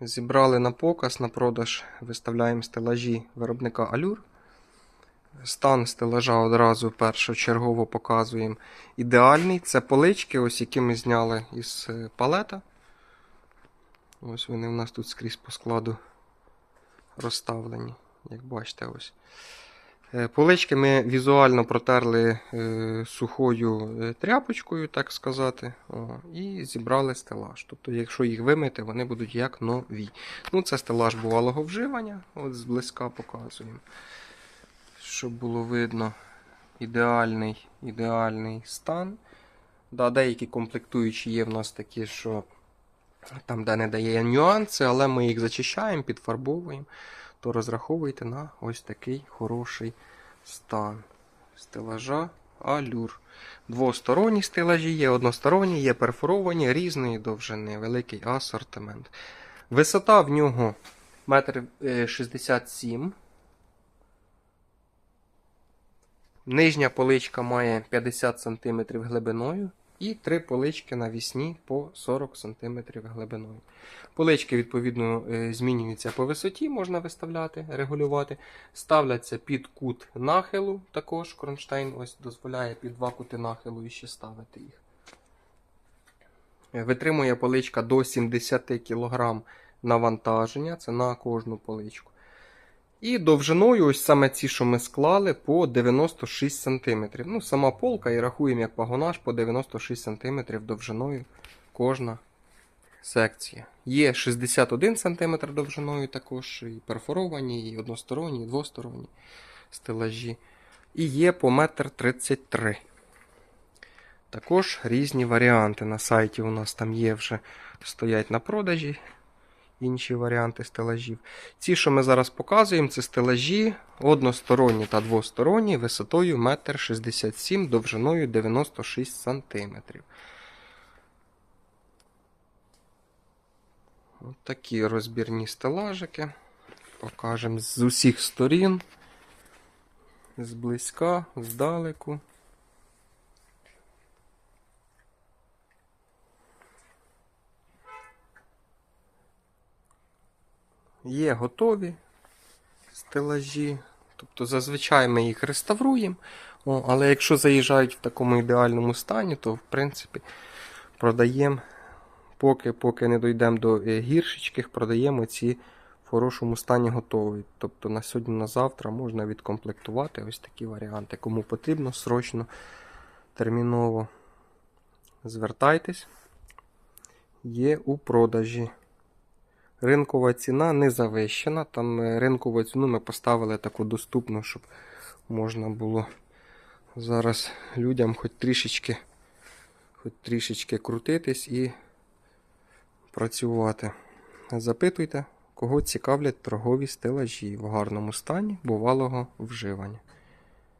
Зібрали на показ, на продаж, виставляємо стелажі виробника Allure. Стан стелажа одразу першочергово показуємо. Ідеальний. Це полички, ось які ми зняли із е, палета. Ось вони у нас тут скрізь по складу розставлені. Як бачите, ось. Е, Полички ми візуально протерли е, сухою е, тряпочкою, так сказати, і зібрали стелаж. Тобто, якщо їх вимити, вони будуть як нові. Ну, це стелаж бувалого вживання, от зблизька показуємо. Щоб було видно ідеальний, ідеальний стан. Да, деякі комплектуючі є в нас такі, що там, де не дає нюанси, але ми їх зачищаємо, підфарбовуємо, то розраховуйте на ось такий хороший стан. Стелажа алюр. Двосторонні стелажі є, односторонні, є перфоровані різної довжини, великий асортимент. Висота в нього 1,67 м. Нижня поличка має 50 см глибиною і три полички навісні по 40 см глибиною. Полички, відповідно, е, змінюються по висоті, можна виставляти, регулювати. Ставляться під кут нахилу, також кронштейн ось дозволяє під два кути нахилу і ще ставити їх. Витримує поличка до 70 кг навантаження, це на кожну поличку. І довжиною, ось саме ці, що ми склали, по 96 см. Ну, сама полка і рахуємо як пагонаж по 96 см довжиною кожна секція. Є 61 см довжиною також, і перфоровані, і односторонні, і двосторонні стелажі. І є по 1,33 м. Також різні варіанти на сайті у нас там є вже стоять на продажі інші варіанти стелажів. Ці, що ми зараз показуємо, це стелажі односторонні та двосторонні висотою 1,67 м, довжиною 96 см. Ось такі розбірні стелажики. Покажемо з усіх сторін, зблизька, здалеку. Є готові стелажі. Тобто зазвичай ми їх реставруємо. Але якщо заїжджають в такому ідеальному стані, то в принципі продаємо, поки поки не дійдемо до е, гіршечких, продаємо ці в хорошому стані готові. Тобто на сьогодні, на завтра можна відкомплектувати ось такі варіанти. Кому потрібно, срочно, терміново звертайтесь. Є у продажі. Ринкова ціна не завищена. Там е, ринкову ціну ми поставили таку доступну, щоб можна було зараз людям хоч трішечки, хоч трішечки крутитись і працювати. Запитуйте, кого цікавлять торгові стелажі в гарному стані бувалого вживання.